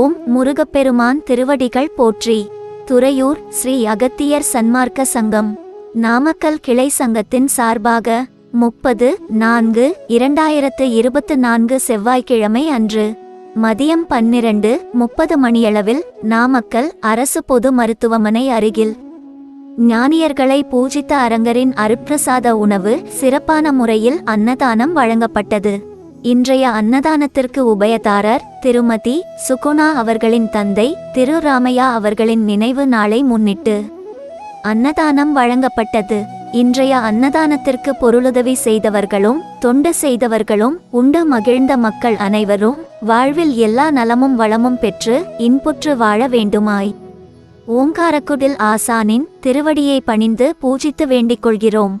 ஓம் முருகப்பெருமான் திருவடிகள் போற்றி. துறையூர் ஸ்ரீ அகத்தியர் சன்மார்க்க சங்கம். நாமக்கல் கிளை சங்கத்தின் சார்பாக முப்பது நான்கு இரண்டாயிரத்து இருபத்து நான்கு செவ்வாய்க்கிழமை அன்று மதியம் பன்னிரண்டு முப்பது மணியளவில் நாமக்கல் அரசு பொது மருத்துவமனை அருகில். ஞானியர்களை பூஜித்த அரங்கரின் அருப்பிரசாத உணவு சிறப்பான முறையில் அன்னதானம் வழங்கப்பட்டது. இன்றைய அன்னதானத்திற்கு உபயதாரர் திருமதி சுகுணா அவர்களின் தந்தை திரு ராமையா அவர்களின் நினைவு நாளை முன்னிட்டு அன்னதானம் வழங்கப்பட்டது. இன்றைய அன்னதானத்திற்கு பொருளுதவி செய்தவர்களும் தொண்டு செய்தவர்களும் உண்டு மகிழ்ந்த மக்கள் அனைவரும் வாழ்வில் எல்லா நலமும் வளமும் பெற்று இன்புற்று வாழ வேண்டுமாய். ஓங்காரக்குடில் ஆசானின் திருவடியை பணிந்து பூஜித்து வேண்டிக் கொள்கிறோம்.